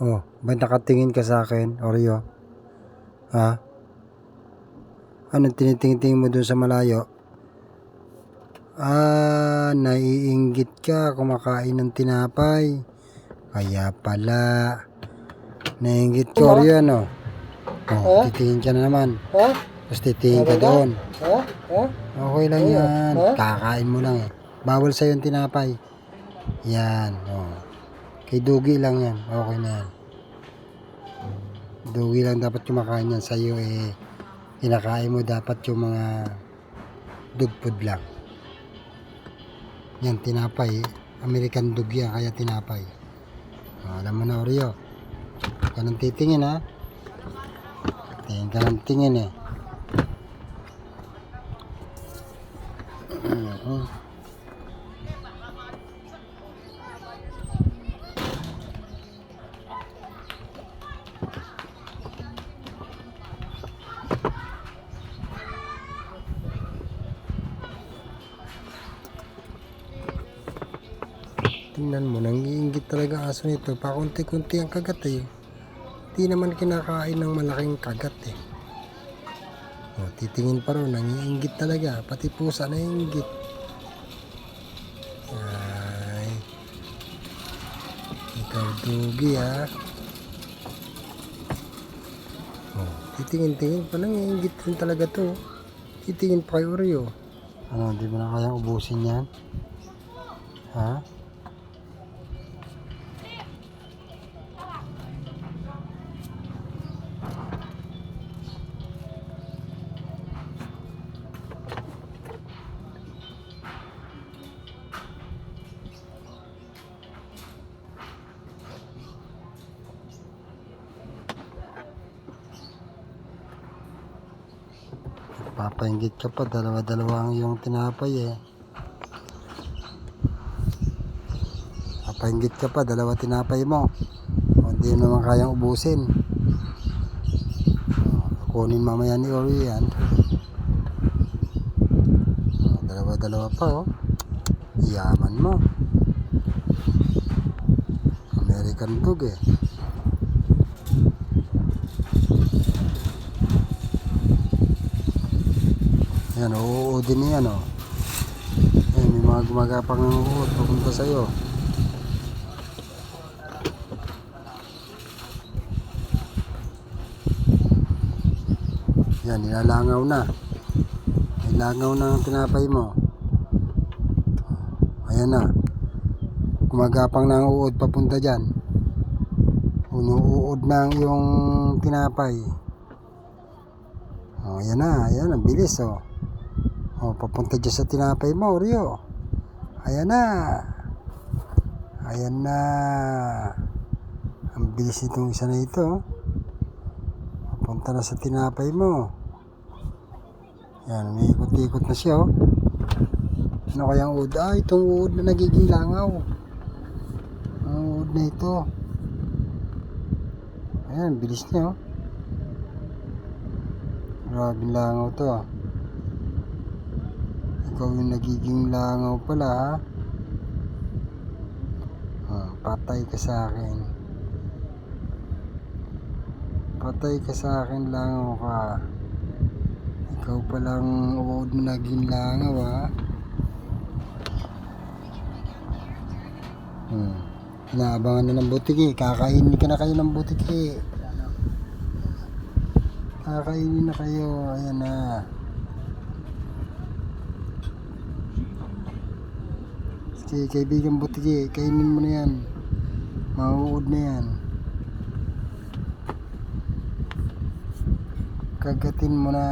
Oh, ba't nakatingin ka sa akin, Oreo? Ha? Anong tinitingting mo dun sa malayo? Ah, naiinggit ka kumakain ng tinapay. Kaya pala. Naiinggit ka, Oreo, ano? Oh, titingin ka na naman. Ha? Tapos titingin ka doon. Ha? Ha? Okay lang yan. Kakain mo lang eh. Bawal sa'yo yung tinapay. Yan. Oh. Kay Dugi lang yan. Okay na yan. Dugi lang dapat kumakain yan. Sa'yo eh. Kinakain mo dapat yung mga dog food lang. Yan, tinapay. eh. American dog yan, kaya tinapay. Oh, alam mo na, Oreo. Huwag titingin, ha? Tingin ka ng tingin, eh. Tingnan mo, nangiingit talaga aso nito. Pakunti-kunti ang kagat eh. Di naman kinakain ng malaking kagat eh. O, titingin pa rin, nangiingit talaga. Pati pusa naiingit. Ay. Ikaw dugi ha. Oh, titingin-tingin pa nangiingit rin talaga to. Titingin pa kay Oreo. Ano, di mo na kaya ubusin yan? Ha? Papainggit ka pa, dalawa-dalawa ang iyong tinapay eh. Papainggit ka pa, dalawa tinapay mo. Hindi naman kayang ubusin. O, Kunin mamaya ni Ori yan. Dalawa-dalawa pa oh. Yaman mo. American dog eh. Yan, oo din yan, oh. Yan, may mga gumagapang ng uod papunta sa'yo. Yan, nilalangaw na. Nilangaw na ang tinapay mo. Ayan na. Gumagapang na ang uod papunta dyan. Unuuod na ang iyong tinapay. Oh, ayan na, ayan, ang bilis oh. Oh, papunta dyan sa tinapay mo, Rio. Ayan na. Ayan na. Ang bilis nitong isa na ito. Papunta na sa tinapay mo. Yan, may ikot-ikot na siya, oh. Ano kayang uod? Ah, itong uod na nagiging langaw. Ang uod na ito. Ayan, bilis niya, oh. Grabe langaw to, ah. Ikaw yung nagiging langaw pala, ha? Ah, patay ka sa akin. Patay ka sa akin, langaw ka. Ikaw palang uod mo naging langaw, ha? Hmm. Inaabangan na ng butiki. Kakainin ka na kayo ng butiki. Kakainin na kayo. Ayan na. Sige, kaibigan butiki. Kainin mo na yan. Mauud na yan. Kagatin mo na.